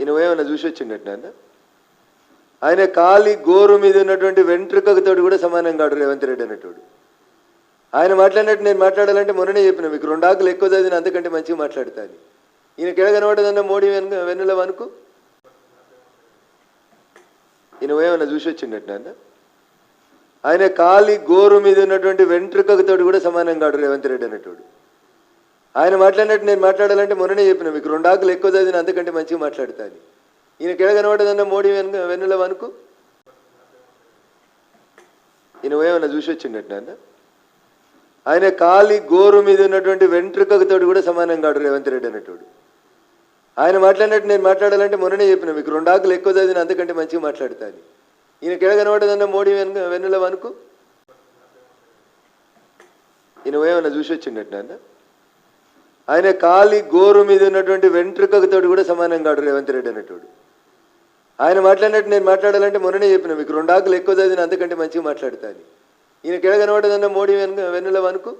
ఈయన ఏమైనా చూసి వచ్చిండట నాన్న? ఆయన కాలి గోరు మీద ఉన్నటువంటి వెంట్రుకతోటి కూడా సమానం కాడు రేవంత్ రెడ్డి అనేటోడు. ఆయన మాట్లాడినట్టు నేను మాట్లాడాలంటే మొన్ననే చెప్పిన మీకు రెండు ఆకులు ఎక్కువ చదివిన అంతకంటే మంచిగా మాట్లాడతాను ఈయన కెడ కనబడదన్న మోడీ వెనుక వెన్నుల వనుకు ఈయన ఏమైనా చూసి వచ్చిండట నాన్న? ఆయన కాలి గోరు మీద ఉన్నటువంటి వెంట్రుకతోటి కూడా సమానం కాడు రేవంత్ రెడ్డి అనేటోడు. ఆయన మాట్లాడినట్టు నేను మాట్లాడాలంటే మొన్ననే చెప్పిన మీకు రెండు ఆకులు ఎక్కువ చదివిన అంతకంటే మంచిగా మాట్లాడతాను. ఈయన కెడ కనబడదన్న మోడీ వెనుక వెన్నుల వనుకు ఈయన ఏమైనా చూసి వచ్చిండట నాన్న? ఆయన కాలి గోరు మీద ఉన్నటువంటి వెంట్రుకతోడు కూడా సమానం కాడు రేవంత్ రెడ్డి అనేటోడు. ఆయన మాట్లాడినట్టు నేను మాట్లాడాలంటే మొన్ననే చెప్పిన మీకు రెండు ఆకులు ఎక్కువ చదివిన అంతకంటే మంచిగా మాట్లాడతాను. ఈయన కెడ కనబడదన్న మోడీ వెనుక వెన్నుల వనుకు ఈయన ఏమైనా చూసి వచ్చిండట నాన్న? ఆయన కాలి గోరు మీద ఉన్నటువంటి వెంట్రుకతోడు కూడా సమానం కాడు రేవంత్ రెడ్డి అనేటోడు. ఆయన మాట్లాడినట్టు నేను మాట్లాడాలంటే మొన్ననే చెప్పిన మీకు రెండు ఆకులు ఎక్కువ చదివిన అంతకంటే మంచిగా మాట్లాడతాను. ఈయన కెడ కనబడదన్న మోడీ వెనుక వెన్నుల వనుకు